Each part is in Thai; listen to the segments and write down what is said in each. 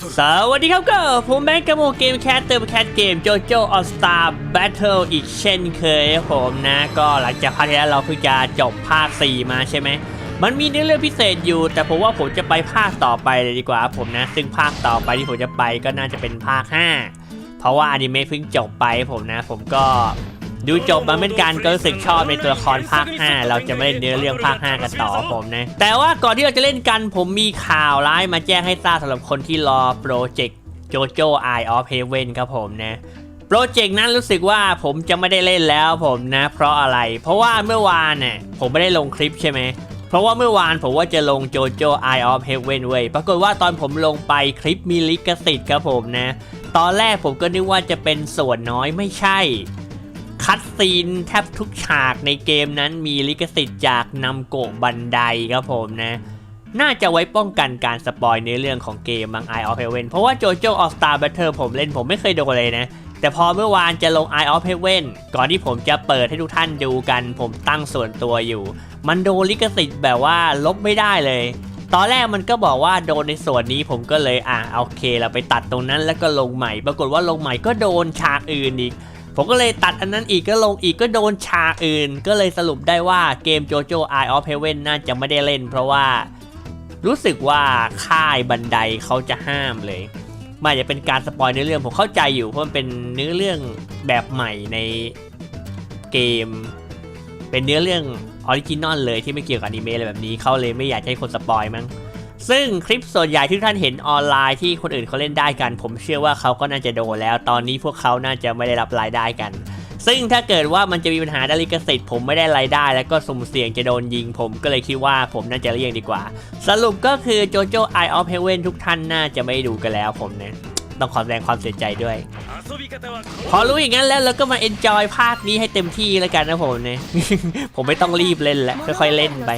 สวัสดีครับก็ผมแบงค์กระโมเกมแคสเติมแคสเกมโจโจออสตาร์แบทเทิลอีกเช่นเคยครับผมนะ ก็หลังจากภาคที่แล้วเราเพิ่งจะจบภาค 4 มาใช่ไหม มันมีเนื้อเรื่องพิเศษอยู่ แต่ผมว่าผมจะไปภาคต่อไปเลยดีกว่าผมนะ ซึ่งภาคต่อไปที่ผมจะไปก็น่าจะเป็นภาค 5 เพราะว่าอนิเมะเพิ่งจบไปผมนะ ผมก็ ดูจบมาเหมือนกันก็รู้สึกชอบในตัวละครภาค 5 เราจะไม่เล่นเนื้อเรื่องภาค 5 กันต่อผมนะ แต่ว่าก่อนที่เราจะเล่นกันผมมีข่าวร้ายมาแจ้งให้ทราบสำหรับคนที่รอโปรเจกต์ JoJo Eye of Heaven ครับผมนะโปรเจกต์นั้นรู้สึกว่าผมจะไม่ได้เล่นแล้วผมนะ เพราะอะไร เพราะว่าเมื่อวานเนี่ยผมไม่ได้ลงคลิปใช่ไหมเพราะว่าเมื่อวานผมว่าจะลง JoJo Eye of Heaven เว้ย ปรากฏว่าตอนผมลงไปคลิปมีลิขสิทธิ์ครับผมนะ ตอนแรกผมก็นึกว่าจะเป็นส่วนน้อยไม่ใช่ คัดซีนแทบทุกฉากในเกมนั้นมีลิขสิทธิ์จากนำโกบันไดครับผมนะ น่าจะไว้ป้องกันการสปอยในเรื่องของเกมบาง Eye of Heaven เพราะว่า JoJo All Star Battle ผมเล่นผมไม่เคยโดนเลยนะ แต่พอเมื่อวานจะลง Eye of Heaven ก่อนที่ผมจะเปิดให้ทุกท่านดูกัน ผมตั้งส่วนตัวอยู่ มันโดนลิขสิทธิ์แบบว่าลบไม่ได้เลยตอนแรกมันก็บอกว่าโดนในส่วนนี้ผมก็เลยอะโอเคเราไปตัดตรงนั้นแล้วก็ลงใหม่ ปรากฏว่าลงใหม่ก็โดนฉากอื่นอีก ผมก็เลยตัดอันนั้นอีกก็ลงอีกก็โดนฉาอื่น ก็เลยสรุปได้ว่าเกม JoJo Eye of Heaven น่าจะไม่ได้เล่น เพราะว่ารู้สึกว่าค่ายบันไดเขาจะห้ามเลยมันจะเป็นการสปอยเนื้อเรื่องผมเข้าใจอยู่เพราะมันเป็นเนื้อเรื่องแบบใหม่ในเกม เป็นเนื้อเรื่องออริจินอลเลยที่ไม่เกี่ยวกับอนิเมะอะไรแบบนี้เขาเลยไม่อยากให้คนสปอยมั้ง ซึ่งคลิปส่วนใหญ่ที่ท่านเห็นออนไลน์ที่คนอื่นเขาเล่นได้กัน ผมเชื่อว่าเขาก็น่าจะโดนแล้ว ตอนนี้พวกเขาน่าจะไม่ได้รับรายได้กัน ซึ่งถ้าเกิดว่ามันจะมีปัญหาด้านลิขสิทธิ์ผมไม่ได้รายได้ แล้วก็สุ่มเสี่ยงจะโดนยิงผมก็เลยคิดว่าผมน่าจะเลี่ยงดีกว่า สรุปก็คือโจโจ้ไอออฟเฮเว่นทุกท่านน่าจะไม่ดูกันแล้วผมเนี่ย ต้องขอแสดงความเสียใจด้วย พอรู้อย่างนั้นแล้วเราก็มาเอนจอยภาคนี้ให้เต็มที่แล้วกันนะผมเนี่ยผมไม่ต้องรีบเล่นแล้วค่อยๆเล่นไป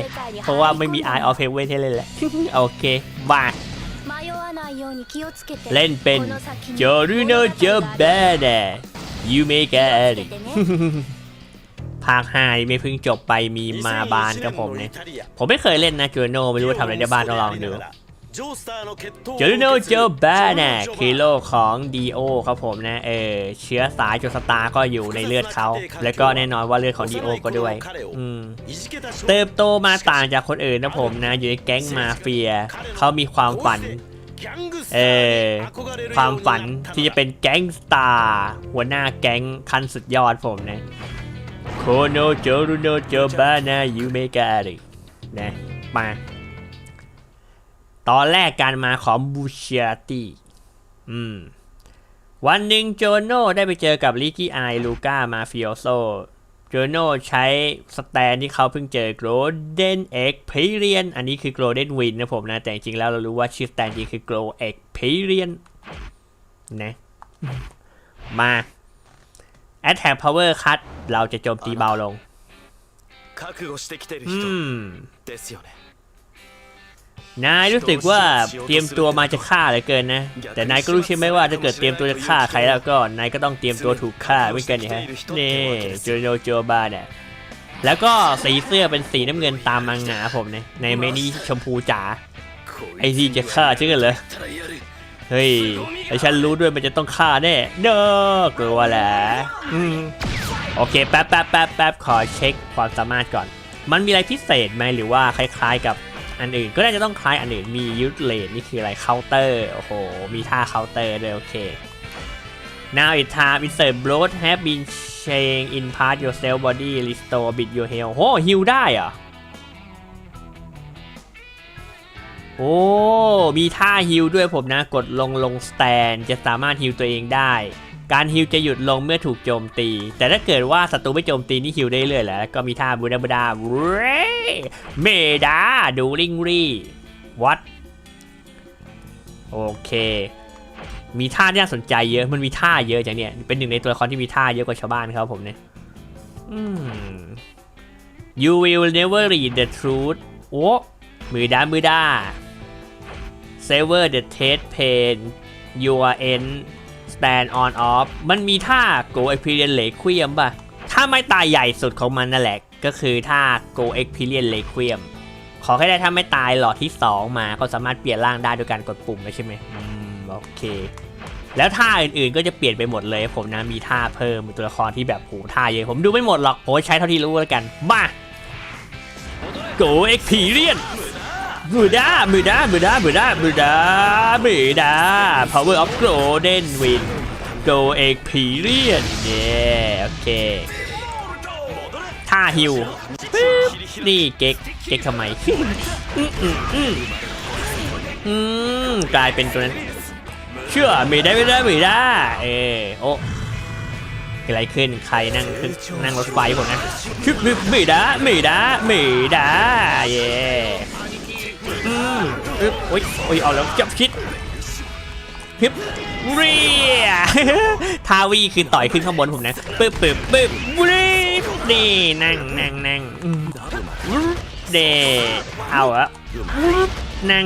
เพราะว่าไม่มี Eye of Heaven ให้เล่นแล้วโอเคมาเล่นเป็นโจรูโนโจแบดยูเมกาดิภาค5นี่ไม่เพิ่งจบไปมีมาบานกับผมเนี่ยผมไม่เคยเล่นนะจูโนไม่รู้ว่าทำอะไรได้บ้างต้องลองดู จูโนโจแบดน่ะคือโลกของดีโอครับผมนะเออเชื้อสายโจสตาร์ก็อยู่ในเลือดเขา แล้วก็แน่นอนว่าเลือดของดีโอก็ด้วยอืมเติบโตมาต่างจากคนอื่นนะผมนะ อยู่ในแก๊งมาเฟีย เขามีความฝันเออความฝันที่จะเป็นแก๊งสตาร์หัวหน้าแก๊งขั้นสุดยอดผมนะโคโนโจรุโนโจบานายูเมกาดินะมา ตอนแรกการมาของบูเชียตีอืม วันหนึ่งโจโน่ได้ไปเจอกับลิกี้ไอลูก้ามาฟิโอโซโจโน่ใช้สแตนที่เขาเพิ่งเจอโกลเด้นเอ็กเพเรียนอันนี้คือโกลเด้นวินนะผมนะ แต่จริงแล้วเรารู้ว่าชื่อสแตนจริงคือโกลเอ็กเพเรียนนะมาแอทแทกพาวเวอร์คัทเราจะโจมตีเบาลงอืม นายรู้สึกว่าเตรียมตัวมาจะฆ่าเหลือเกินนะ แต่นายก็รู้ใช่ไหมว่าถ้าเกิดเตรียมตัวจะฆ่าใครแล้วก็นายก็ต้องเตรียมตัวถูกฆ่าไม่เกินอย่างฮะนี่โจโนโจบาเนี่ยแล้วก็สีเสื้อเป็นสีน้ำเงินตามมังงะผมเนี่ยในเมนี้ชมพูจ๋าไอ้ที่จะฆ่าฉันกันเหรอเฮ้ยไอ้ฉันรู้ด้วยมันจะต้องฆ่าแน่เด้อกลัวแหละอืมโอเคแป๊บแป๊บแป๊บแป๊บขอเช็คความสามารถก่อน มันมีอะไรพิเศษไหมหรือว่าคล้าย ๆกับ อันอื่นก็น่าจะต้องคล้ายอันอื่นมียุทธเลนนี่คืออะไรเคาน์เตอร์โอ้โหมีท่าเคาน์เตอร์ด้วยโอเค now it time insert blood have been change in part yourself body restore bit your health โอ้ฮิลได้เหรอโอ้ มีท่าฮิลด้วยผมนะ กดลงลงสแตน จะสามารถฮิลตัวเองได้ การฮิลจะหยุดลงเมื่อถูกโจมตี แต่ถ้าเกิดว่าศัตรูไม่โจมตีนี่ฮิลได้เรื่อยแหละแล้วก็มีท่าบูดาบูดาเรเมดาดูริงรีวัดโอเค มีท่าที่น่าสนใจเยอะ มันมีท่าเยอะจังเนี่ย เป็นหนึ่งในตัวละครที่มีท่าเยอะกว่าชาวบ้านครับผมเนี่ยอืม you will never read the truth โอ้มือด้ามือด้า sever the taste pain your end stand on off มันมีท่า go experience เลคลียมป่ะ ถ้าไม่ตายใหญ่สุดของมันนั่นแหละ ก็คือท่า go experience เลคลียมขอแค่ได้ถ้าไม่ตายหลอดที่ 2 มาก็สามารถเปลี่ยนร่างได้โดยการกดปุ่มใช่ไหมอืมโอเค แล้วท่าอื่นๆก็จะเปลี่ยนไปหมดเลย ผมนะมีท่าเพิ่มมีตัวละครที่แบบโหท่าเยอะ ผมดูไม่หมดหรอกโอ้ใช้เท่าที่รู้แล้วกัน มาโกเอ็กพีเรียน มือด้ามือด้ามือด้ามือด้ามือด้ามือด้า power of golden win go experience เย้โอเคท่าฮิวปึ๊บนี่เก๊กเก๊กทำไมอืมอืมอืมอืมกลายเป็นตัวนั้น เชื่อไม่ได้ไม่ได้ไม่ได้ เออโอ้เกิดอะไรขึ้นใครนั่งขึ้นนั่งรถไฟผมนะชึบไม่ไม่ได้ไม่ได้ไม่ได้เย่ อืมอโอ้ยโอ้ยเอาแล้วจับคิดพิบเรียทาวีคืนต่อยขึ้นข้างบนผมนะปึ๊บปึ๊บปึ๊บเรียนี่นั่งนั่งนั่งเดเอาอะนั่ง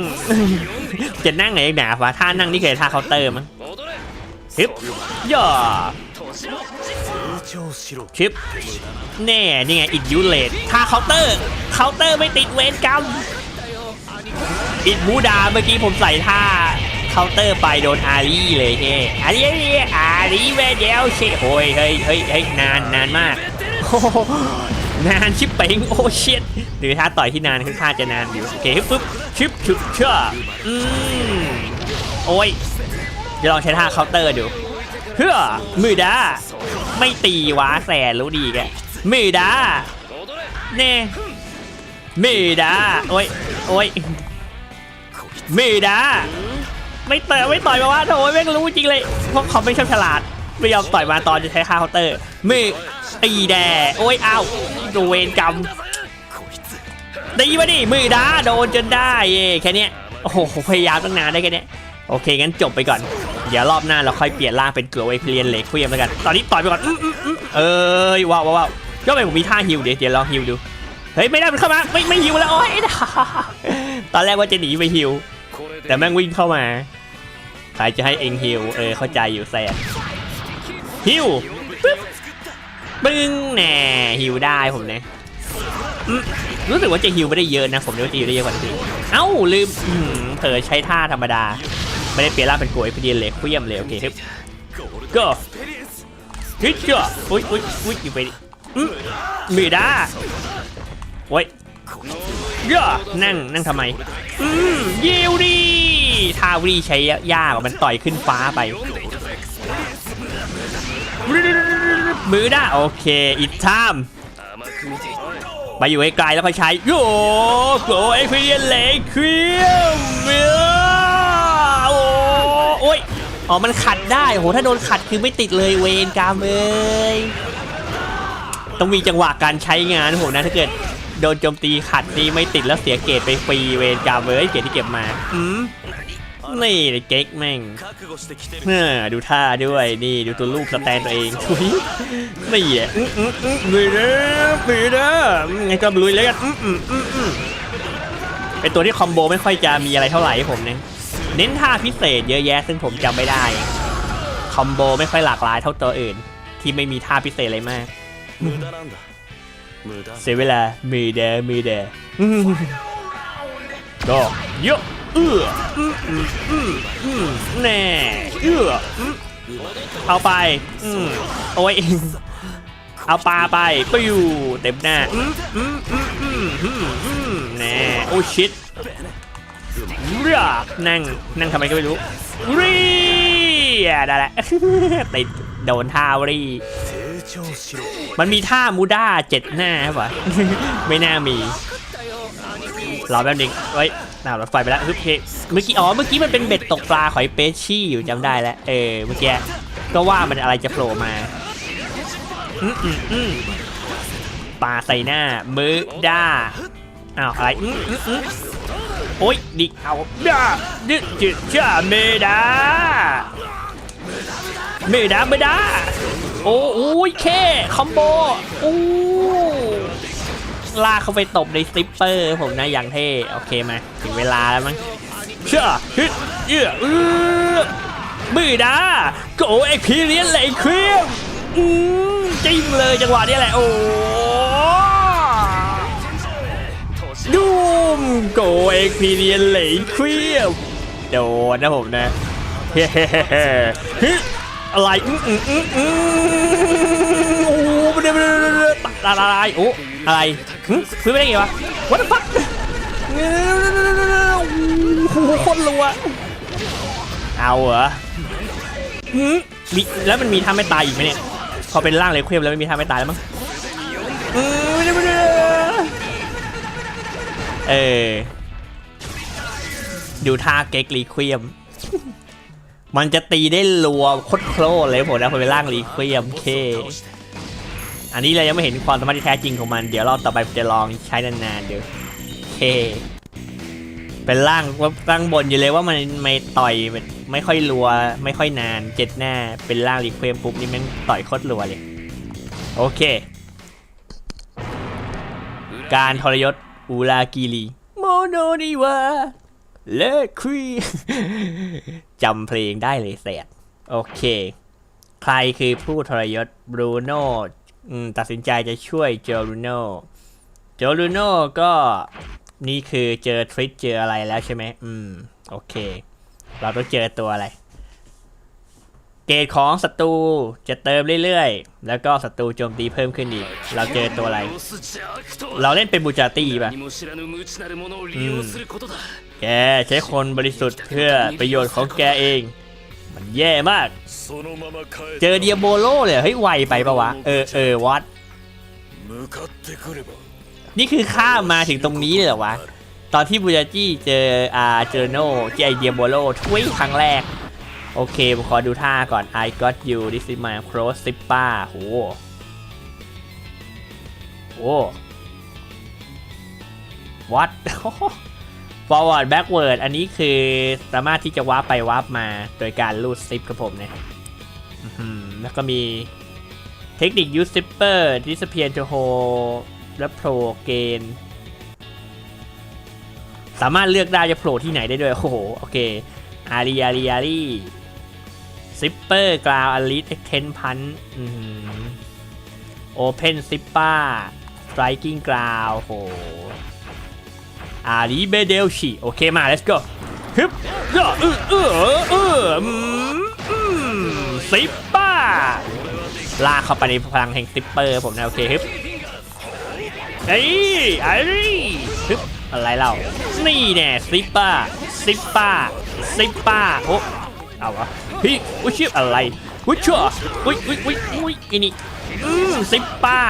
จะนั่งไหนหนาฟ้าท่านั่งนี่เคยท่าเคาน์เตอร์มั้งฮิปย่อชิปแน่นี่ไงอิดยูเลตท่าเคาน์เตอร์เคาน์เตอร์ไม่ติดเวรกรรม อิดบูดาเมื่อกี้ผมใส่ท่าเคาน์เตอร์ไปโดนอารีเลยเฮ้อารีอารีเวเดียวเชโฮ้ยเฮ้ยเฮ้ยเฮ้ยนานนานมากโอ้นานชิปเป่งโอ้เชิดหรือท่าต่อยที่นานคือท่าจะนานอยู่โอเคปึ๊บชิปชุบเชื่ออืมโอ้ยจะลองใช้ท่าเคาน์เตอร์ดูเพื่อมือดาไม่ตีวะแสนรู้ดีแกมือดาเน่มือดาโอ้ยโอ้ย มือดาไม่เตะไม่ต่อยมาวะโอ้ยแม่งรู้จริงเลยเพราะเขาไม่ชอบฉลาด ไม่ยอมต่อยมาตอนจะใช้ค่าเคาน์เตอร์มือตีแดโอ้ยอ้าวโดนเวรกรรมตีมาดิมือดาโดนจนได้เย่แค่เนี้ยโอ้โหพยายามตั้งนานได้แค่เนี้ยโอเคงั้นจบไปก่อน เดี๋ยวรอบหน้าเราค่อยเปลี่ยนร่างเป็นเกลือไวเพลียนเหล็กเฟียมแล้วกัน ตอนนี้ต่อยไปก่อนอื้ออื้ออื้อเอ้ยว้าวว้าวว้าวก็ไปผมมีท่าฮิวเดี๋ยวเดี๋ยวลองฮิวดูเฮ้ยไม่ได้มันเข้ามาไม่ไม่ฮิวแล้วโอ้ยตอนแรกว่าจะหนีไปฮิวこれ แต่แม่งวิ่งเข้ามา ใครจะให้เองฮิวเออเข้าใจอยู่แซนฮิวปึ๊บปึ้งแน่ฮิวได้ผมเนี่ยรู้สึกว่าจะฮิวไม่ได้เยอะนะ ผมนึกว่าจะฮิวได้เยอะกว่านี้เอ้าลืมเผลอใช้ท่าธรรมดา ไม่ได้เปลี่ยนร่างเป็นโกยพเดีเลยคุยยำเลยโอเคครับก็ฮิตก็อุ้ยอุ้ยอุ้ยอยู่ไปมมีด้าโอ้ย ย่อนั่งนั่งทำไม อืมยิวดีทาวีใช้ย่าของมันต่อยขึ้นฟ้าไป มือได้โอเคอิกทามไปอยู่ไกลๆแล้วค่อใช้โยโกเอ็กเพรียนเลควิมโอ้โอ้ยอ๋อมันขัดได้โหถ้าโดนขัดคือไม่ติดเลยเวนกามเลยต้องมีจังหวะการใช้งานโหนะถ้าเกิด โดนโจมตีขัดดีไม่ติดแล้วเสียเกตไปฟรีเวรกรรมเว้ยเกตที่เก็บมาอืมนี่เก๊กแม่งเน่ดูท่าด้วยนี่ดูตัวลูกสแตนตัวเองทุยนี่แหละลุปเด้อปีเด้อไงก็ลุยเลยกันอืมอืมอืมเป็นตัวที่คอมโบไม่ค่อยจะมีอะไรเท่าไหร่ผมเนี่ยเน้นท่าพิเศษเยอะแยะ ซึ่งผมจำไม่ได้ คอมโบไม่ค่อยหลากหลายเท่าตัวอื่น ที่ไม่มีท่าพิเศษอะไรมาก เสียเวลามีแดมีแดก็เยอะเอื้อแน่เอื้อเอาไปโอ้ยเอาปลาไปปิวเต็มหน้าแน่โอ้ชิดเรียนั่งนั่งทำไมก็ไม่รู้รีได้และติดโดนทาวรี มันมีท่ามูด้าเจ็ดหน้าปะไม่น่ามีรอแป๊บนึงเฮ้ยน่ารถไฟไปแล้วฮึบเมื่อกี้อ๋อเมื่อกี้มันเป็นเบ็ดตกปลาหอยเปชี่อยู่จำได้แล้วเออเมื่อกี้ก็ว่ามันอะไรจะโผล่มาอืมอืมปลาใส่หน้ามือด้าอ้าวอะไรอืมอืมโอ้ยดิเอาด้าดึจึจ้าเมดาเมดาเมดา โอ้โอ้ยเคคอมโบโอ้ลากเข้าไปตบในสติปเปอร์ผมนะอย่างเท่โอเคมาถึงเวลาแล้วมั้งเชื่อฮึเอื้อเอื้อมือดาโกเอ็กพีเรียนเลยเครียมอืมจิ้มเลยจังหวะนี้แหละโอ้ดูมโกเอ็กพีเรียนเลยเครียมโดนนะผมนะเฮ้เฮ้เฮ้ อะไรอืมอืมอืมอืมโอ้โหไม่ได้ไม่ได้ไม่ได้อะไรโอ้อะไรหึซื้อไม่ได้ไงวะ what the fuck โอ้โหโคตรรัวเอาเหรอหึมีแล้วมันมีท่าไม่ตายอีกไหมเนี่ย พอเป็นร่างเลยเคลมแล้วไม่มีท่าไม่ตายแล้วมั้งอืมไม่ได้ไม่ได้เออ ดูท่าเก๊กรีเควียม มันจะตีได้รัวโคตรโครเลยผมนะพอเป็นร่างรีเควียมเค อันนี้เรายังไม่เห็นความสามารถที่แท้จริงของมัน เดี๋ยวรอบต่อไปจะลองใช้นานๆเดูเค เป็นร่างว่าร่างบนอยู่เลยว่ามันไม่ต่อยไม่ค่อยรัว ไม่ค่อยนานเจ็ดหน้าเป็นร่างรีเควมปุ๊บนี่แมันต่อยโคตรรัวเลย โอเค การทรยศอูรากิรีโมโนนิวา เลครีจำเพลงได้เลยแสดโอเค ใครคือผู้ทรยศบรูโน่ตัดสินใจจะช่วยโจรูโน่โจรูโน่ก็นี่คือเจอทริคเจออะไรแล้วใช่ไหมอืม โอเค เราต้องเจอตัวอะไร เกรดของศัตรูจะเติมเรื่อยๆ แล้วก็ศัตรูโจมตีเพิ่มขึ้นอีก เราเจอตัวอะไร เราเล่นเป็นบูจาตี้ป่ะแกใช้คนบริสุทธิ์เพื่อประโยชน์ของแกเอง มันแย่มาก เจอเดียโบโลเลยเฮ้ยไวไปปะวะ เออเออวัด นี่คือข้ามาถึงตรงนี้เลยเหรอวะ ตอนที่บูจาตี้เจออาเจอโนเจอเดียโบโลทุยครั้งแรก โอเคผมขอดูท่าก่อน I got you this is my cross s i p p a โหโอ้ what forward backward อันนี้คือสามารถที่จะวาร์ปไปวาร์ปมาโดยการลูดซิปครับผมเนี่ยแล้วก็มีเทคนิค use zipper disappear to hold และโผล่เกณฑ์สามารถเลือกได้จะโผล่ที่ไหนได้ด้วย โอ้โห โอเคอารีอารีอารี ซิปเปอร์กราวอลิสเอ็กเทนพันโอเพนซิปป้าสไตรกิ้งกราวโหอารีเบเดลชีโอเคมา let's go ฮึบเออเออเออเอออืมอืมซิปป้าลากเข้าไปในพลังแห่งซิปเปอร์ผมนะโอเคฮึบเอ้ไอ้ฮึบอะไรเล่า นี่แน่ซิปป้าซิปป้าซิปป้าโอ้เอาวะ เฮ้ยอุ้ยชื่ออะไรอุ้ยชั่วอุ้ยอุ้ยอุ้ยอุ้ยอันนี้อืมซิปป้า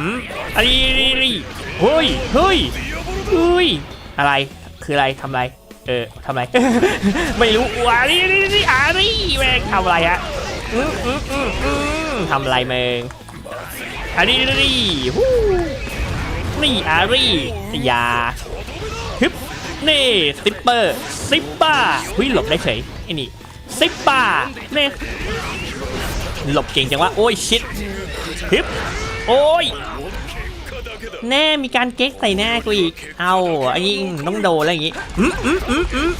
อืมอะไรนี่เฮ้ยเฮ้ยเฮ้ยอะไรคืออะไรทำอะไรเออทำอะไรไม่รู้ว้านี่นี่นี่อารีแม่งทำอะไรฮะอืมอืมอืมอืมทำอะไรเมงอารีนี่ฮู้นี่อารียาฮึบนี่ซิปเปอร์ซิปป้าหุยหลบได้เฉยไอ้นี่ ซิปปาเนี่ยหลบเก่งจังวะโอ้ยชิดฮึบโอ้ยแน่มีการเก๊กใส่หน้ากูอีก เอาอันนี้ต้องโดนอะไรอย่างงี้อืมอืมอืมอืม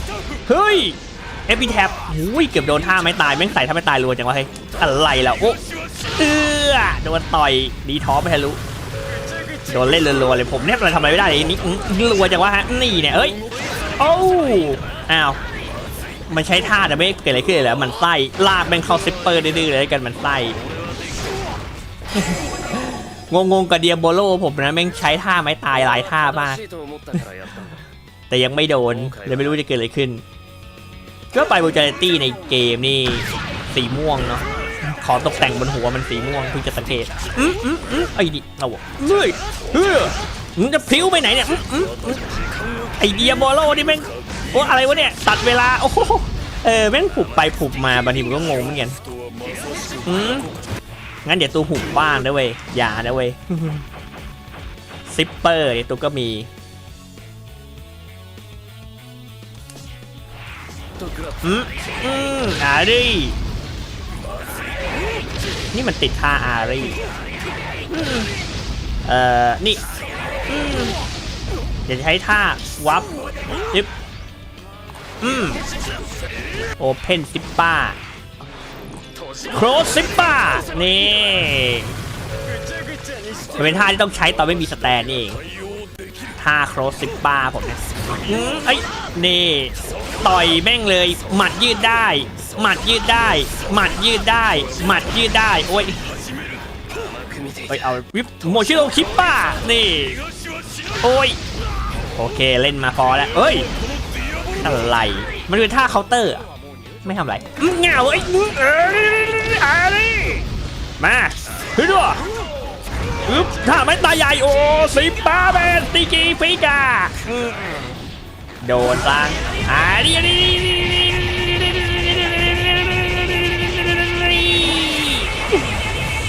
เฮ้ยเอพิแท็บหุ้ยเกือบโดนท่าไม่ตายแม่งใส่ท่าไม่ตายรัวจังวะเฮ้ยอะไรล่ะโอ้เอื้อโดนต่อยดีท้อไปทะลุโดนเล่นรัวๆเลยผมแทบอะไรทำอะไรไม่ได้เลยนี่รัวจังวะฮะนี่เนี่ยเอ้ยโอ้อ้าว มันใช้ท่าแต่ไม่เกิดอะไรขึ้นเลยแล้ว มันไส้ลากแม่งเข้าซิปเปอร์ดื้อๆเลยกันมันไส้งงๆกับเดียโบโลผมนะแม่งใช้ท่าไม้ตายหลายท่ามาก แต่ยังไม่โดนเลยไม่รู้จะเกิดอะไรขึ้น ก็ไปบูจาริตี้ในเกมนี่สีม่วงเนาะขอตกแต่งบนหัวมันสีม่วงเพิ่งจะสังเกตอืมอืมอืมไอ้ดิเอาเฮ้ยเฮ้ยมึงจะพิ้วไปไหนเนี่ยไอเดียโบโลนี่แม่ง โอ้อะไรวะเนี่ย ตัดเวลา โอ้โหเออแม่งผูกไปผูกมาบางทีมก็งงเหมือนกันอืมงั้นเดี๋ยวตัวหูบบ้างนะเว้ยอย่านะเว้ยซิปเปอร์เนี่ยตัวก็มีอืมอืมอารีนี่มันติดท่าอารีเอ่อ นี่เดี๋ยวใช้ท่าวับยิบ อืมโอเพนซิปป้าโครสซิปป้านี่เป็นท่าที่ต้องใช้ตอนไม่มีสแตนนี่เองท่าโครสซิปป้าผมเนี่ยไอ้นี่ต่อยแม่งเลย หมัดยืดได้ หมัดยืดได้ หมัดยืดได้ หมัดยืดได้ โอ้ยไปเอาวิปโมชิโรคิปป้านี่ โอ้ย โอเคเล่นมาพอแล้วเอ้ย อะไร มันคือท่าเคาน์เตอร์อะไม่ทำอะไรอื้อเหงาเอ้ยอื้อเอ้ยอะไรมาขึ้นด้วยอึ๊บท่าไม้ตาใหญ่โอ้สิบป้าเบนติกีฟิกาอื้อโดนตังอ่าดิดิ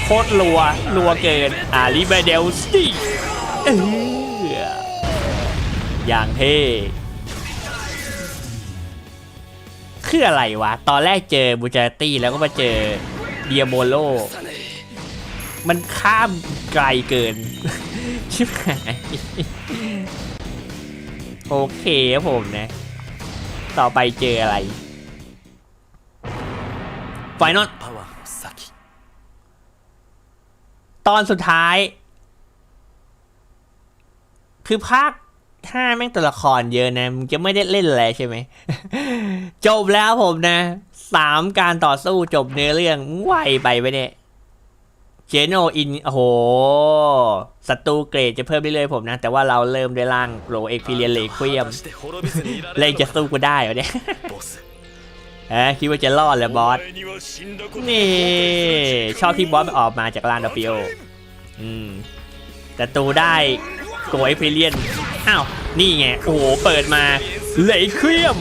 โคตรรัวรัวเกินอาลีเบเดลสตีเอออย่างเท่ คืออะไรวะ ตอนแรกเจอบูจาตี้แล้วก็มาเจอเดียโบโล มันข้ามไกลเกิน ชิบหาย โอเคครับผมนะ ต่อไปเจออะไรไฟนอลตอนสุดท้าย คือภาค ถ้าแม่งตัวละครเยอะนะมึงจะไม่ได้เล่นอะไรใช่ไหม จบแล้วผมนะสามการต่อสู้จบเนื้อเรื่องไหวไปไปเนี่ยเจโนอินโอ้โหศัตรูเกรดจะเพิ่มไรื่อยผมนะ แต่ว่าเราเริ่มด้วยร่างโกรเอ็กเพเลียนเลควียมเลยจะสู้กูได้เหรอเนี่ยฮะคิดว่าจะรอดเลยบอส นี่ ชอบที่บอสออกมาจากลานดาฟิโออืมแต่ตูได้ โกยเพเลียนอ้าวนี่ไงโอ้โหเปิดมาเลยเครียม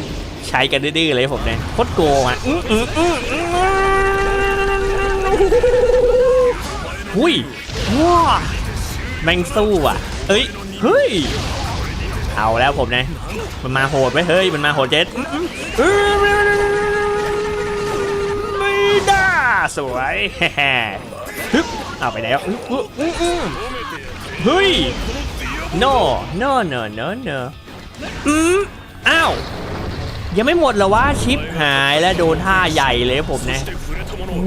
ใช้กันดื้อๆเลยผมเนี่ยโคตรโกงอะอื้ออื้ออื้ออื้อหุ้ยว้าแมงสู้อะ เอ้ยเฮ้ยเอาแล้วผมนะมันมาโหดไว้ยเฮ้ยมันมาโหดเจ็ดอื้ออื้ออื้อไม่ได้สวยฮึบเอาไปแล้วอื้ออื้ออื้ออื้อเฮ้ย no no no no no อืมอ้าว ยังไม่หมดเหรอวะชิปหายและโดนท่าใหญ่เลยผมนะโอ้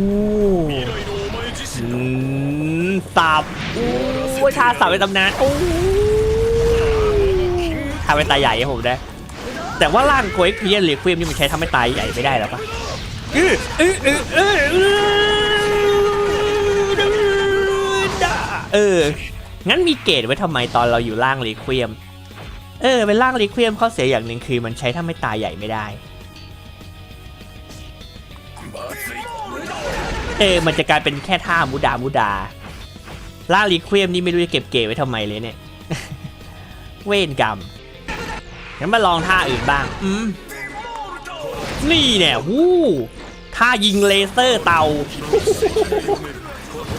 สับโอ้ชาสับไปตำนานโอ้ทำเป็ตายใหญ่ผมนะแต่ว่าร่างโกยเพียนหรือเควียมนี่มันใช้ทำให้ตายใหญ่ไม่ได้หรอปะอืเออ งั้นมีเกตไว้ทำไมตอนเราอยู่ล่างรีเควมเออ เป็นล่างรีเควมข้อเสียอย่างหนึ่งคือมันใช้ทำให้ตายใหญ่ไม่ได้ เออ มันจะกลายเป็นแค่ท่ามุดามุดา ล่างรีเควมนี่ไม่รู้จะเก็บเกตไว้ทำไมเลยเนี่ย เวรกรรม งั้นมาลองท่าอื่นบ้าง อืม นี่เนี่ยวู้ท่ายิงเลเซอร์เตา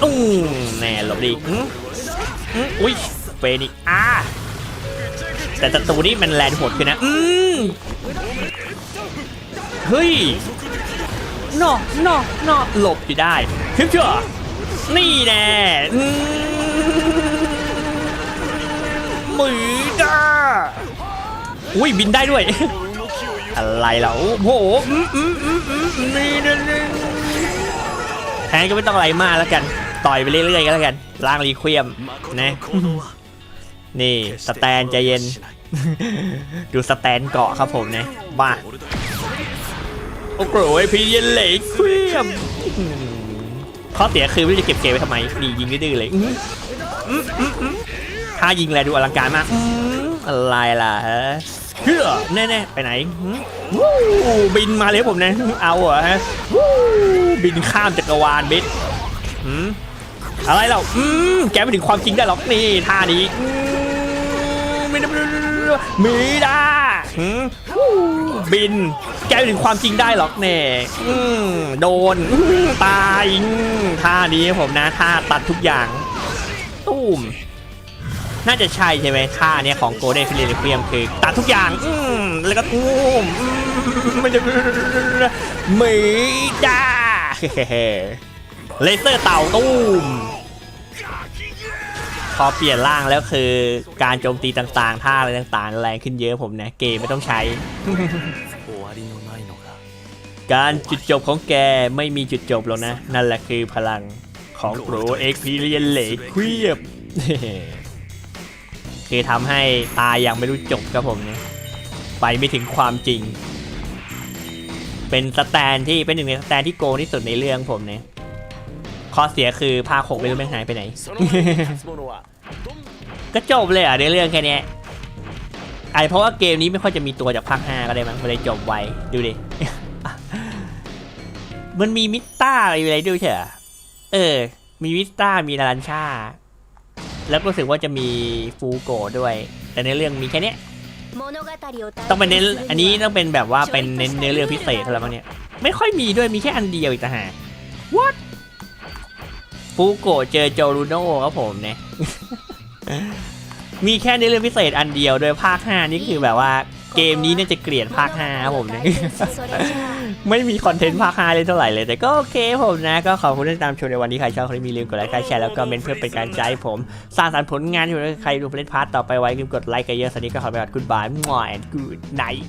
อืมแน่หลบดี อืมอืมอุ้ยเฟนิกอ่าแต่ศัตรูนี่มันแรงโหดขึ้นนะ อืมเฮ้ยนอนอนอหลบอยู่ได้คึบเชื่อนี่แน่อืมมือด้าอุ้ยบินได้ด้วย อะไรเหรอโอ้โหอืมอืมอืมอืมนี่นี่นี่แทนก็ไม่ต้องอะไรมากแล้วกัน ต่อยไปเรื่อยๆก็แล้วกันล่างรีเคียมนะนี่สแตนใจเย็น ดูสแตนเกาะครับผมนะบ้าโอ้โหพี่เย็นเหล็กเคียมข้อเสียคือไม่าจะเก็บเกมไว้ทำไมดียิงดื้อเลยถ้ายิงแลดูอลังการมากอะไรล่ะฮะเฮ้อแน่ไปไหนบินมาเลยผมนะเอาเหรอฮะบินข้ามจักรวาลบิ๊ก อะไรเราอืมแกไม่ถึงความจริงได้หรอกนี่ท่านี้อืมไม่ได้มีด้หืมบิน แกไม่ถึงความจริงได้หรอกเน่อืมโดนตายท่านี้ผมนะท่าตัดทุกอย่างตุ้มน่าจะใช่ใช่ไหมท่าเนี้ยของโกลเด้นฟิลิปเปียมคือตัดทุกอย่างอืมแล้วก็ตุ้มอืมมันจะไม่ได้เลเซอร์เต่าตุ้ม พอเปลี่ยนร่างแล้วคือการโจมตีต่างๆ ท่าอะไรต่างๆ แรงขึ้นเยอะผมนะ เกมไม่ต้องใช้ การจุดจบของแกไม่มีจุดจบแล้วนะ นั่นแหละคือพลังของโปรเอ็กพีเรียนเลดเคียบคือทำให้ตายอย่างไม่รู้จบครับผมเนี่ยไปไม่ถึงความจริง เป็นสแตนที่เป็นหนึ่งในสแตนที่โกงที่สุดในเรื่องผมเนี่ย ข้อเสียคือพาโคไปรู้ไม่หายไปไหน ก็จบเลยอะในเรื่องแค่นี้ไอเพราะว่าเกมนี้ไม่ค่อยจะมีตัวจากภาคห้าก็เลยมันเลยจบไวดูดิ มันมีมิต้าอะไรด้วยเถอะเออ มีมิต้ามีนารันชาแล้วก็รู้สึกว่าจะมีฟูโกด้วย แต่ในเรื่องมีแค่นี้ต้องเป็นเน้นอันนี้ต้องเป็นแบบว่าเป็นเน้นในเรื่องพิเศษอะไรบ้างเนี่ย ไม่ค่อยมีด้วยมีแค่อันเดียวอีกต่างหาก what ฟูโกะเจอโจรูโน่ครับผมเนี่ย มีแค่ในเรื่องพิเศษอันเดียว โดยภาค 5 นี่คือแบบว่าเกมนี้เนี่ยจะเกลียดภาค 5 ครับผมเนี่ย ไม่มีคอนเทนต์ภาค 5 เลยเท่าไหร่เลย แต่ก็โอเคผมนะ ก็ขอบคุณที่ติดตามชมในวันนี้ ใครชอบคลิปนี้ลืมกดไลค์กดแชร์แล้วก็เมนเพื่อเป็นการใจให้ผม สร้างสรรค์ผลงานอยู่ใครดูเล่นพาร์ทต่อไปไว้ลืมกดไลค์กันเยอะสันนี้ก็ขอไปก่อนคุณบายมั่วแอนกูไนท์